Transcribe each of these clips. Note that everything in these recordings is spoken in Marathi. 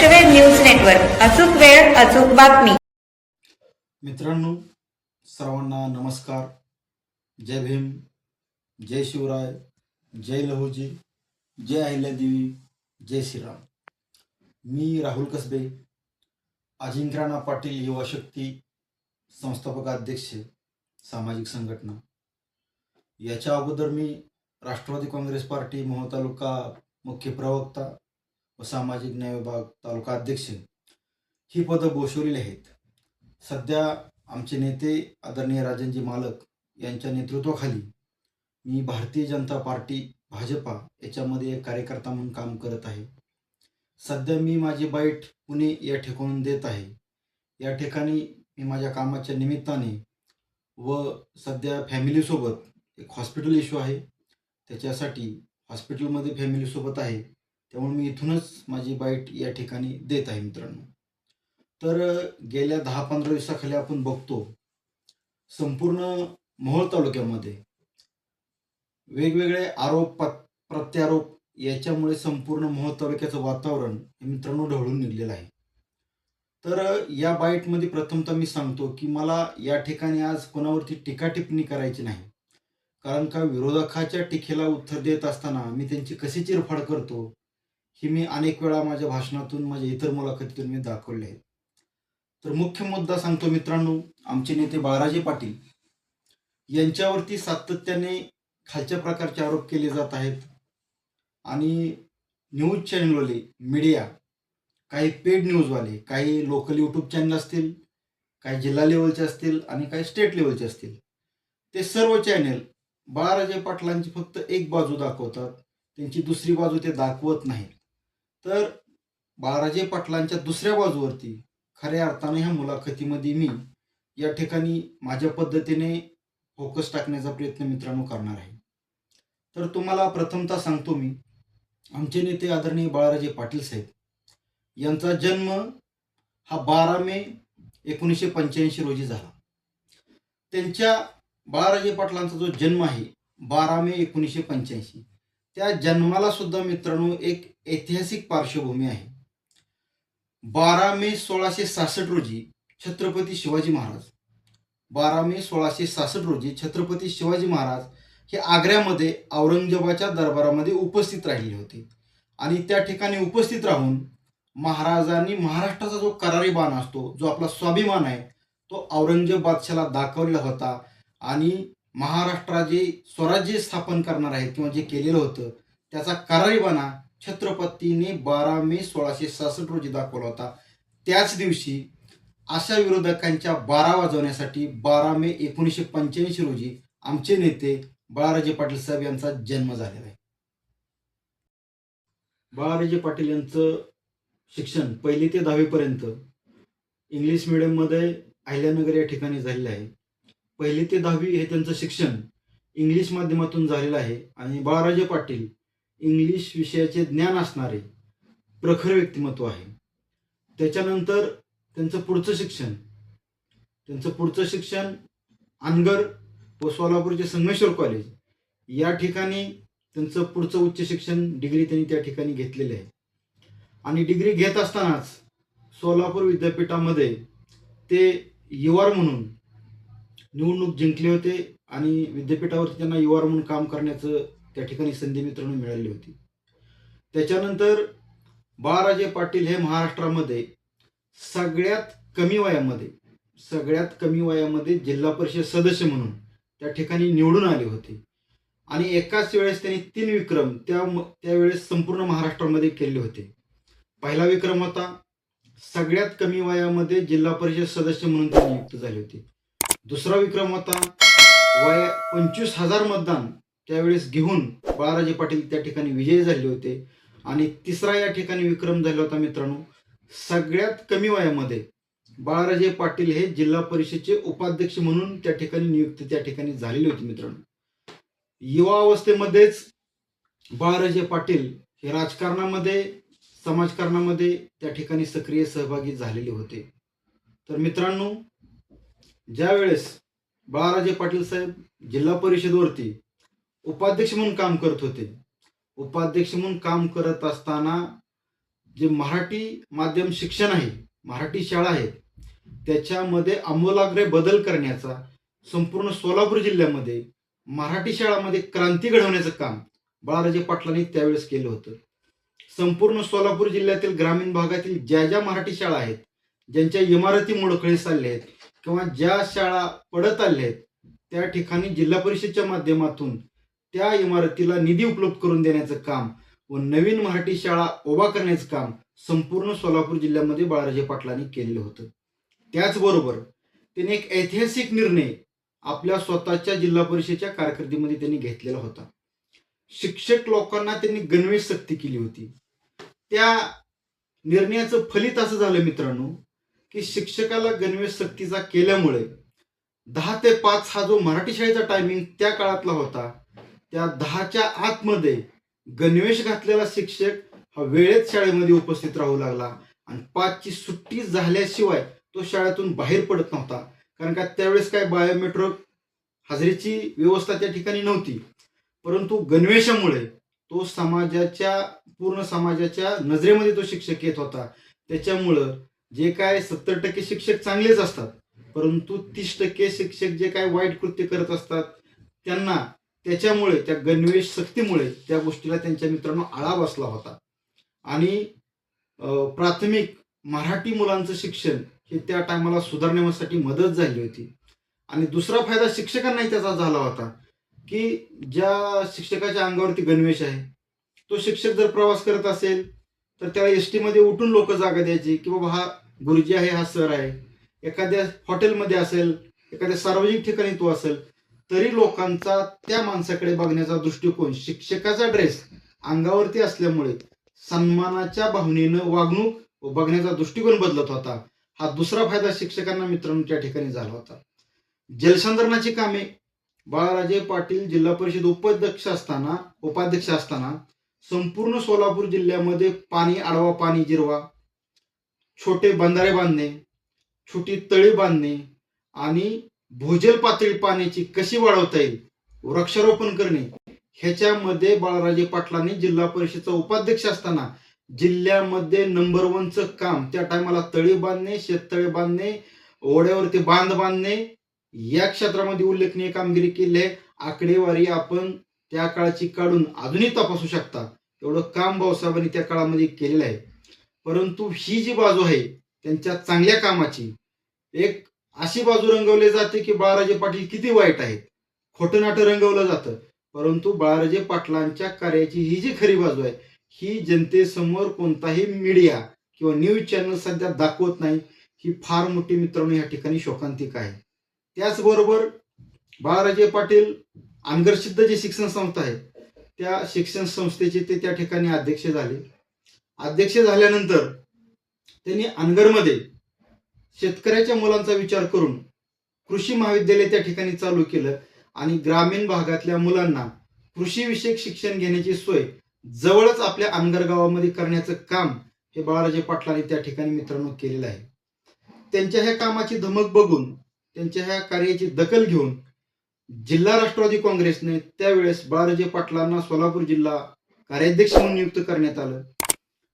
लक्षवेध न्यूज नेटवर्क. अचूक वेळ अचूक बातमी. मित्रांनो सर्वांना नमस्कार. जय भीम जय शिवराय जय लहूजी जय अहिल्यादेवी जय श्रीराम. मी राहुल कसबे अजिंक्यराणा पाटील युवा शक्ती संस्थापक अध्यक्ष सामाजिक संघटना. याच्या अगोदर मी राष्ट्रवादी काँग्रेस पार्टी मोहो तालुका मुख्य प्रवक्ता व सामाजिक न्याय विभाग तालुका अध्यक्ष ही पदं भूषवलेली आहेत. सध्या आमचे नेते आदरणीय राजनजी मालक यांच्या नेतृत्वाखाली मी भारतीय जनता पार्टी भाजपा याच्यामध्ये एक कार्यकर्ता म्हणून काम करत आहे. सध्या मी माझी बाईट पुणे या ठिकाणून देत आहे. या ठिकाणी मी माझ्या कामाच्या निमित्ताने व सध्या फॅमिलीसोबत एक हॉस्पिटल इश्यू आहे. त्याच्यासाठी हॉस्पिटलमध्ये फॅमिलीसोबत आहे. त्यामुळे मी इथूनच माझी बाईट या ठिकाणी देत आहे मित्रांनो. तर गेल्या दहा पंधरा दिवसाखाली आपण बघतो संपूर्ण मोहोळ तालुक्यामध्ये वेगवेगळे आरोप प्रत्यारोप याच्यामुळे संपूर्ण मोहोळ तालुक्याचं वातावरण मित्रांनो ढवळून निघलेलं आहे. तर या बाईटमध्ये प्रथमतः मी सांगतो की मला या ठिकाणी आज कोणावरती टीका टिप्पणी करायची नाही. कारण का विरोधकाच्या टीकेला उत्तर देत असताना मी त्यांची कशी चिरफाड करतो ही मी अनेक वेळा माझ्या भाषणातून माझ्या इतर मुलाखतीतून मी दाखवले आहे तर मुख्य मुद्दा सांगतो मित्रांनो आमचे नेते बाळाजी पाटील यांच्यावरती सातत्याने खालच्या प्रकारचे आरोप केले जात आहेत. आणि न्यूज चॅनलवाले मीडिया काही पेड न्यूजवाले काही लोकल यूट्यूब चॅनल असतील काही जिल्हा लेवलचे असतील आणि काही स्टेट लेवलचे असतील ते सर्व चॅनेल बाळाराजे पाटलांची फक्त एक बाजू दाखवतात त्यांची दुसरी बाजू ते दाखवत नाहीत. तर बाळाराजे पाटलांच्या दुसऱ्या बाजूवरती खऱ्या अर्थाने ह्या मुलाखतीमध्ये मी या ठिकाणी माझ्या पद्धतीने फोकस टाकण्याचा प्रयत्न मित्रांनो करणार आहे. तर तुम्हाला प्रथमतः सांगतो मी आमचे नेते आदरणीय बाळाराजे पाटील साहेब यांचा जन्म हा बारा मे एकोणीसशे पंच्याऐंशी रोजी झाला. त्यांच्या बाळाराजे पाटलांचा जो जन्म आहे बारा मे एकोणीसशे पंच्याऐंशी त्या जन्माला सुद्धा मित्रांनो एक ऐतिहासिक पार्श्वभूमी आहे. बारा मे सोळाशे सहासष्ट रोजी छत्रपती शिवाजी महाराज. बारा मे सोळाशे सहासष्ट रोजी छत्रपती शिवाजी महाराज हे आग्र्यामध्ये औरंगजेबाच्या दरबारामध्ये उपस्थित राहिले होते. आणि त्या ठिकाणी उपस्थित राहून महाराजांनी महाराष्ट्राचा जो करारी बाण असतो जो आपला स्वाभिमान आहे तो औरंगजेब बादशाला दाखवलेला होता. आणि महाराष्ट्राचे स्वराज्य स्थापन करणार आहेत किंवा जे केलेलं होतं त्याचा करारीबाणा छत्रपतीने बारा मे सोळाशे सहासष्ट रोजी दाखवला होता. त्याच दिवशी अशा विरोधकांच्या बारा वाजवण्यासाठी बारा मे एकोणीसशे पंच्याऐंशी रोजी आमचे नेते बाळाराजे पाटील साहेब यांचा जन्म झालेला आहे. बाळाराजे पाटील यांचं शिक्षण पहिली ते दहावीपर्यंत इंग्लिश मिडियममध्ये अहिल्यानगर या ठिकाणी झालेलं आहे. पहिली ते दहावी हे त्यांचं शिक्षण इंग्लिश माध्यमातून झालेलं आहे. आणि बाळाराजे पाटील इंग्लिश विषयाचे ज्ञान असणारे प्रखर व्यक्तिमत्व आहे. त्याच्यानंतर त्यांचं पुढचं शिक्षण. त्यांचं पुढचं शिक्षण अनगर व सोलापूरचे संगमेश्वर कॉलेज या ठिकाणी त्यांचं पुढचं उच्च शिक्षण डिग्री त्यांनी त्या ठिकाणी घेतलेले आहे. आणि डिग्री घेत असतानाच सोलापूर विद्यापीठामध्ये ते युवार म्हणून निवडणूक जिंकले होते आणि विद्यापीठावरती त्यांना युवार म्हणून काम करण्याचं त्या ठिकाणी संधी मित्रांनो मिळाली होती. त्याच्यानंतर बाळाराजे पाटील हे महाराष्ट्रामध्ये सगळ्यात कमी वयामध्ये सगळ्यात कमी वयामध्ये जिल्हा परिषद सदस्य म्हणून त्या ठिकाणी निवडून आले होते. आणि एकाच वेळेस त्यांनी तीन विक्रम त्या त्यावेळेस संपूर्ण महाराष्ट्रामध्ये केले होते. पहिला विक्रम होता सगळ्यात कमी वयामध्ये जिल्हा परिषद सदस्य म्हणून ते नियुक्त झाले होते. दुसरा विक्रम होता. वया पंचवीस हजार मतदान. त्यावेळेस घेऊन बाळाराजे पाटील त्या ठिकाणी विजयी झाले होते. आणि तिसरा या ठिकाणी विक्रम झाला होता मित्रांनो. सगळ्यात कमी वयामध्ये बाळाराजे पाटील हे जिल्हा परिषदचे उपाध्यक्ष म्हणून त्या ठिकाणी नियुक्त त्या ठिकाणी झालेली होती मित्रांनो. युवा अवस्थेमध्येच बाळाराजे पाटील हे राजकारणामध्ये समाजकारणामध्ये त्या ठिकाणी सक्रिय सहभागी झालेले होते. तर मित्रांनो ज्या वेळेस बाळाराजे पाटील साहेब जिल्हा परिषदवरती उपाध्यक्ष म्हणून काम करत होते उपाध्यक्ष म्हणून काम करत असताना जे मराठी माध्यम शिक्षण आहे मराठी शाळा आहेत त्याच्यामध्ये आमूलाग्र बदल करण्याचा संपूर्ण सोलापूर जिल्ह्यामध्ये मराठी शाळामध्ये क्रांती घडवण्याचं काम बाळाराजे पाटलांनी त्यावेळेस केलं होतं. संपूर्ण सोलापूर जिल्ह्यातील ग्रामीण भागातील ज्या ज्या मराठी शाळा आहेत ज्यांच्या इमारती मोडखळी चालल्या आहेत किंवा ज्या शाळा पडत आल्या आहेत त्या ठिकाणी जिल्हा परिषदच्या माध्यमातून त्या इमारतीला निधी उपलब्ध करून देण्याचं काम व नवीन मराठी शाळा उभा करण्याचं काम संपूर्ण सोलापूर जिल्ह्यामध्ये बाळाराजे पाटलांनी केलेलं होतं. त्याचबरोबर त्यांनी एक ऐतिहासिक निर्णय आपल्या स्वतःच्या जिल्हा परिषदेच्या कारकिर्दीमध्ये त्यांनी घेतलेला होता. शिक्षक लोकांना त्यांनी गणवेश सक्ती केली होती. त्या निर्णयाचं फलित असं झालं मित्रांनो की शिक्षकाला गणवेश सक्तीचा केल्यामुळे दहा ते पाच हा जो मराठी शाळेचा टायमिंग त्या काळातला होता त्या दहाच्या आतमध्ये गणवेश घातलेला शिक्षक हा वेळेत शाळेमध्ये उपस्थित राहू लागला. आणि पाचची सुट्टी झाल्याशिवाय तो शाळेतून बाहेर पडत नव्हता. कारण का त्यावेळेस काय बायोमेट्रिक हजेरीची व्यवस्था त्या ठिकाणी नव्हती. परंतु गणवेशामुळे तो समाजाच्या पूर्ण समाजाच्या नजरेमध्ये तो शिक्षक येत होता. त्याच्यामुळं जे काय सत्तर टक्के शिक्षक चांगलेच असतात परंतु तीस टक्के शिक्षक जे काय वाईट कृत्य करत असतात त्यांना त्याच्यामुळे त्या गणवेश सक्तीमुळे त्या गोष्टीला त्यांच्या मित्रांनो आळा बसला होता. आणि प्राथमिक मराठी मुलांचं शिक्षण हे त्या टायमाला सुधारण्यासाठी मदत झाली होती. आणि दुसरा फायदा शिक्षकांनाही त्याचा झाला होता की ज्या शिक्षकाच्या अंगावरती गणवेश आहे तो शिक्षक जर प्रवास करत असेल तर त्याला एस टीमध्ये उठून लोक जागा द्यायची की बाबा हा गुरुजी आहे हा सर आहे. एखाद्या हॉटेलमध्ये असेल एखाद्या सार्वजनिक ठिकाणी तो असेल तरी लोकांचा त्या माणसाकडे बघण्याचा दृष्टिकोन शिक्षकाचा ड्रेस अंगावरती असल्यामुळे सन्मानाच्या भावनेनं वागणूक व बघण्याचा दृष्टिकोन बदलत होता. हा दुसरा फायदा शिक्षकांना मित्रांनो त्या ठिकाणी झाला होता. जलसंधारणाची कामे. बाळाराजे पाटील जिल्हा परिषद उपाध्यक्ष असताना उपाध्यक्ष असताना संपूर्ण सोलापूर जिल्ह्यामध्ये पाणी आडवा पाणी जिरवा. छोटे बंधारे बांधणे छोटी तळी बांधणे आणि भूजल पातळी पाण्याची कशी वाढवता येईल वृक्षारोपण करणे ह्याच्यामध्ये बाळराजे पाटलांनी जिल्हा परिषदचा उपाध्यक्ष असताना जिल्ह्यामध्ये नंबर वनचं काम त्या टायमाला तळी बांधणे शेततळे बांधणे ओढ्यावरती बांध बांधणे या क्षेत्रामध्ये उल्लेखनीय कामगिरी केली आहे. आकडेवारी आपण त्या काळाची काढून अजूनही तपासू शकता. एवढं काम भाऊसाहेबांनी त्या काळामध्ये केलेलं आहे. परंतु ही जी बाजू आहे त्यांच्या चांगल्या कामाची एक अशी बाजू रंगवली जाते की बाळाराजे पाटील किती वाईट आहेत. खोटं नाटं रंगवलं जातं. परंतु बाळाराजे पाटलांच्या कार्याची ही जी खरी बाजू आहे ही जनतेसमोर कोणताही मीडिया किंवा न्यूज चॅनल सध्या दाखवत नाही. ही फार मोठी मित्रांनो या ठिकाणी शोकांतिक आहे. त्याचबरोबर बाळाराजे पाटील आंगरसिद्ध जी शिक्षण संस्था आहे त्या शिक्षण संस्थेचे ते त्या ठिकाणी अध्यक्ष झाले. अध्यक्ष झाल्यानंतर त्यांनी अनगरमध्ये शेतकऱ्याच्या मुलांचा विचार करून कृषी महाविद्यालय त्या ठिकाणी चालू केलं आणि ग्रामीण भागातल्या मुलांना कृषीविषयक शिक्षण घेण्याची सोय जवळच आपल्या अनगर गावामध्ये करण्याचं काम हे बाळाराजे पाटलांनी त्या ठिकाणी मित्रांनो केलेलं आहे. त्यांच्या ह्या कामाची धमक बघून त्यांच्या ह्या कार्याची दखल घेऊन जिल्हा राष्ट्रवादी काँग्रेसने त्यावेळेस बाळाजी पाटलांना सोलापूर जिल्हा कार्याध्यक्ष म्हणून नियुक्त करण्यात आलं.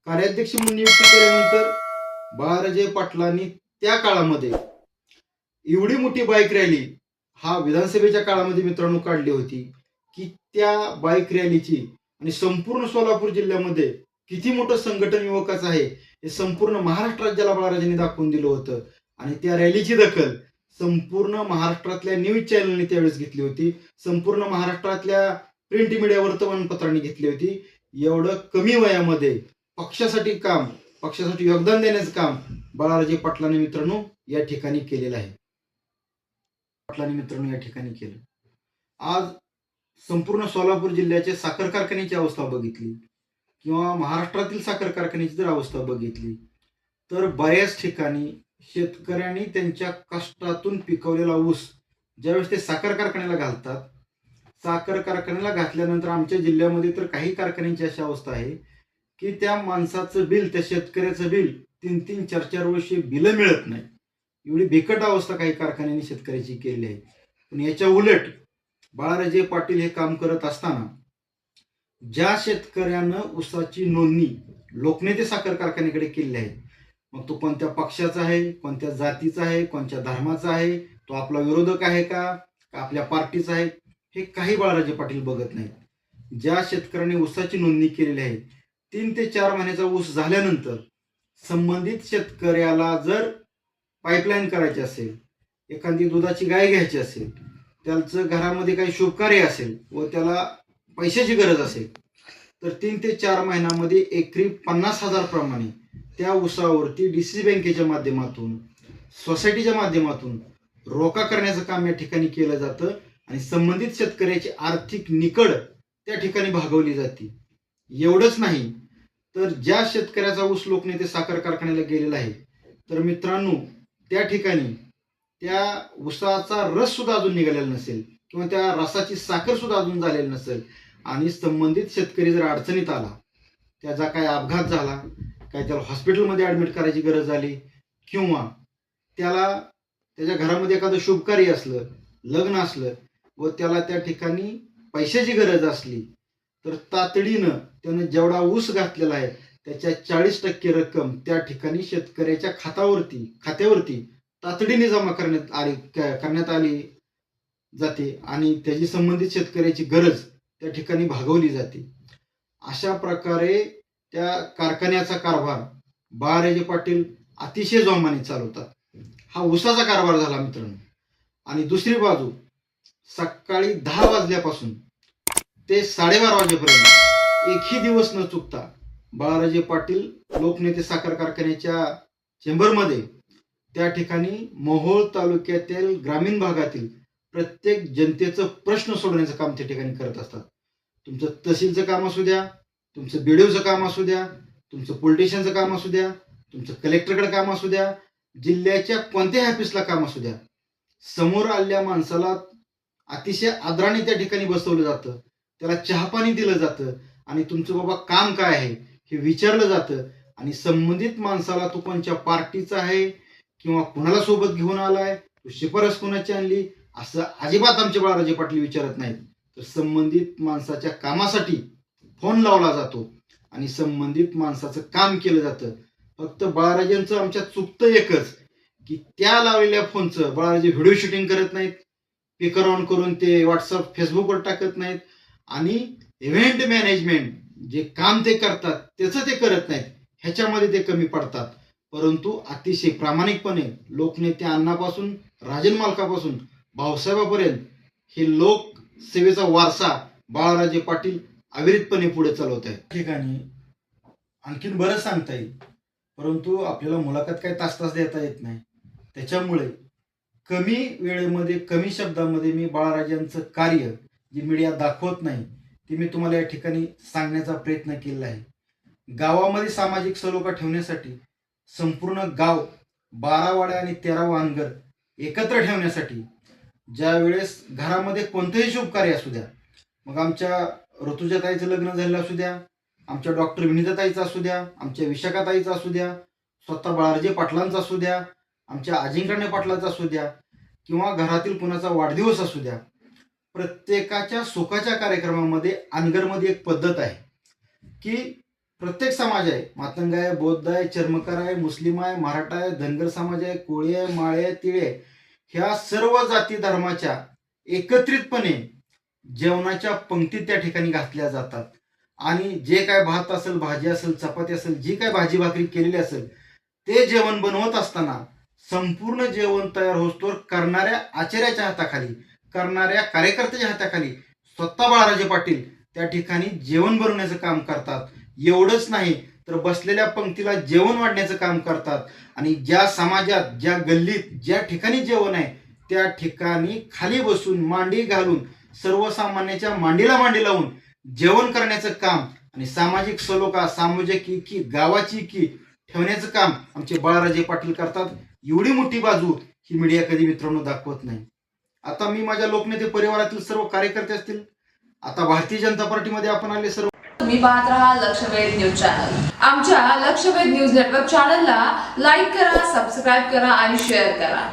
कार्याध्यक्ष म्हणून नियुक्त केल्यानंतर बाळाजय पाटलांनी त्या काळामध्ये एवढी मोठी बाईक रॅली हा विधानसभेच्या काळामध्ये मित्रांनो काढली होती की त्या बाईक रॅलीची आणि संपूर्ण सोलापूर जिल्ह्यामध्ये किती मोठं संघटन युवकाचं आहे हे संपूर्ण महाराष्ट्र राज्याला बाळाराजांनी दाखवून दिलं होतं. आणि त्या रॅलीची दखल संपूर्ण महाराष्ट्रातल्या न्यूज चॅनलने त्यावेळेस घेतली होती. संपूर्ण महाराष्ट्रातल्या प्रिंट मीडिया वर्तमानपत्रांनी घेतली होती. एवढं कमी वयामध्ये पक्षासाठी काम पक्षासाठी योगदान देण्याचं काम बाळाराजे पाटलाने मित्रांनो या ठिकाणी केलेलं आहे. पाटलांनी मित्रांनो या ठिकाणी केलं. आज संपूर्ण सोलापूर जिल्ह्याच्या साखर कारखान्याची अवस्था बघितली किंवा महाराष्ट्रातील साखर कारखान्याची जर अवस्था बघितली तर बऱ्याच ठिकाणी शेतकऱ्यांनी त्यांच्या कष्टातून पिकवलेला ऊस ज्यावेळेस ते साखर कारखान्याला घालतात साखर कारखान्याला घातल्यानंतर आमच्या जिल्ह्यामध्ये तर काही कारखान्यांची अशी अवस्था आहे की त्या माणसाचं बिल त्या शेतकऱ्याचं बिल तीन तीन चार चार वर्षे बिलं मिळत नाही. एवढी बिकट अवस्था काही कारखान्यांनी शेतकऱ्याची केली आहे. पण याच्या उलट बाळाराजे पाटील हे काम करत असताना ज्या शेतकऱ्यानं ऊसाची नोंदणी लोकनेते साखर कारखान्याकडे केली आहे मग तो कोणत्या पक्षाचा आहे कोणत्या जातीचा आहे कोणत्या धर्माचा आहे तो आपला विरोधक आहे का आपल्या पार्टीचा आहे हे काही बाळराजे पाटील बघत नाहीत. ज्या शेतकऱ्यांनी ऊसाची नोंदणी केलेली आहे तीन ते चार महिन्याचा ऊस झाल्यानंतर संबंधित शेतकऱ्याला जर पाईपलाईन करायची असेल एखादी दुधाची गाय घ्यायची असेल त्याचं घरामध्ये काही शुभकार्य असेल व त्याला पैशाची गरज असेल तर तीन ते चार महिन्यामध्ये एकरी पन्नास हजार प्रमाणे त्या उसावरती डी सी बँकेच्या माध्यमातून सोसायटीच्या माध्यमातून रोका करण्याचं काम या ठिकाणी केलं जातं आणि संबंधित शेतकऱ्याची आर्थिक निकड त्या ठिकाणी भागवली जाते. एवढंच नाही तर ज्या शेतकऱ्याचा ऊस लोकनेते साखर कारखान्याला गेलेला आहे तर मित्रांनो त्या ठिकाणी त्या ऊसाचा रस सुद्धा अजून निघालेला नसेल किंवा त्या रसाची साखर सुद्धा अजून झालेली नसेल आणि संबंधित शेतकरी जर अडचणीत आला त्याचा काय अपघात झाला काय त्याला हॉस्पिटलमध्ये ॲडमिट करायची गरज आली? किंवा त्याला त्याच्या घरामध्ये एखादं शुभकार्य असलं लग्न असलं व त्याला त्या ठिकाणी पैशाची गरज असली तर तातडीनं त्यानं जेवढा ऊस घातलेला आहे त्याच्या चाळीस टक्के रक्कम त्या ठिकाणी शेतकऱ्याच्या खात्यावरती खात्यावरती तातडीने जमा करण्यात आली करण्यात आली जाते आणि त्याची संबंधित शेतकऱ्याची गरज त्या ठिकाणी भागवली जाते. अशा प्रकारे त्या कारखान्याचा कारभार बाळाराजे पाटील अतिशय जोमाने चालवतात. हा उसाचा कारभार झाला मित्रांनो. आणि दुसरी बाजू सकाळी दहा वाजल्यापासून ते साडेबारा वाजेपर्यंत एकही दिवस न चुकता बाळाराजे पाटील लोकनेते साखर कारखान्याच्या चेंबरमध्ये त्या ठिकाणी मोहोळ तालुक्यातील ग्रामीण भागातील प्रत्येक जनतेचं प्रश्न सोडवण्याचं काम त्या ठिकाणी करत असतात. तुमचं तहसीलचं काम असू द्या तुमचं बीडीओचं काम असू द्या तुमचं पोलिटिशियनचं काम असू द्या तुमचं कलेक्टरकडे काम असू द्या जिल्ह्याच्या कोणत्याही ऑफिसला काम असू द्या. समोर आलेल्या माणसाला अतिशय आदराने त्या ठिकाणी बसवलं जातं त्याला चहापाणी दिलं जातं आणि तुमचं बाबा काम काय आहे हे विचारलं जातं आणि संबंधित माणसाला तो कोणत्या पार्टीचा आहे किंवा कुणाला सोबत घेऊन आलाय तो शिफारस कोणाची आणली असं अजिबात आमचे बाळाराजे पाटील विचारत नाहीत. तर संबंधित माणसाच्या कामासाठी फोन लावला जातो आणि संबंधित माणसाचं काम केलं जातं. फक्त बाळाराजांचं आमच्या चुकतं एकच की त्या लावलेल्या फोनचं बाळाराजे व्हिडिओ शूटिंग करत नाहीत स्पीकर ऑन करून ते व्हॉट्सअप फेसबुकवर टाकत नाहीत आणि इव्हेंट मॅनेजमेंट जे काम ते करतात त्याचं ते करत नाहीत ह्याच्यामध्ये ते कमी पडतात. परंतु अतिशय प्रामाणिकपणे लोकनेते अण्णापासून राजन मालकापासून भाऊसाहेबापर्यंत हे लोकसेवेचा वारसा बाळाराजे पाटील अविरतपणे पुढे चालवत आहे ठिकाणी आणखीन बरंच सांगता येईल. परंतु आपल्याला मुलाखत काही तास तास देता येत नाही. त्याच्यामुळे कमी वेळेमध्ये कमी शब्दामध्ये मी बाळाराजांचं कार्य जे मीडिया दाखवत नाही ते मी तुम्हाला या ठिकाणी सांगण्याचा प्रयत्न केलेला आहे. गावामध्ये सामाजिक सलोखा ठेवण्यासाठी संपूर्ण गाव बारावाड्या आणि तेरा वानगर एकत्र ठेवण्यासाठी ज्या वेळेस घरामध्ये कोणतंही शुभ कार्य असू द्या मग आमच्या ऋतुजा ताईचं लग्न झालेलं असू द्या आमच्या डॉक्टर विनिताताईचं असू द्या आमच्या विशाखाताईचं असू द्या स्वतः बाळारजे पाटलांचा असू द्या आमच्या अजिंक्यने पाटलाचा असू द्या किंवा घरातील कुणाचा वाढदिवस असू द्या प्रत्येकाच्या सुखाच्या कार्यक्रमामध्ये अनगरमध्ये एक पद्धत आहे की प्रत्येक समाज आहे मातंग आहे बौद्ध आहे चर्मकार आहे मुस्लिम आहे मराठा आहे धनगर समाज आहे कोळी आहे माळे आहे तिळे ह्या सर्व जाती धर्माच्या एकत्रितपणे जेवणाच्या पंक्ती त्या ठिकाणी घातल्या जातात. आणि जे काय भात असेल भाजी असेल चपाती असेल जी काय भाजी भाकरी केलेली असेल ते जेवण बनवत असताना संपूर्ण जेवण तयार होतोवर करणाऱ्या आचार्याच्या हाताखाली करणाऱ्या कार्यकर्त्याच्या हाताखाली स्वतः बाळाराजे पाटील त्या ठिकाणी जेवण बनवण्याचं काम करतात. एवढंच नाही तर बसलेल्या पंक्तीला जेवण वाढण्याचं काम करतात. आणि ज्या समाजात ज्या गल्लीत ज्या ठिकाणी जेवण आहे त्या ठिकाणी खाली बसून मांडी घालून सर्वसामान्याच्या मांडीला मांडी लावून जेवण करण्याचं काम आणि सामाजिक सलोखा सामाजिक की गावाची की ठेवण्याचं काम आमचे बाळाराजे पाटील करतात. एवढी मोठी बाजू ही मीडिया कधी मित्रांनो दाखवत नाही. आता मी माझ्या लोकनेते परिवारातील सर्व कार्यकर्ते असतील. आता भारतीय जनता पार्टीमध्ये आपण आले सर्व तुम्ही पाहत राहा लक्षवेध न्यूज चॅनल आमच्या लक्षवेध न्यूज नेटवर्क चॅनलला लाईक करा सबस्क्राईब करा आणि शेअर करा.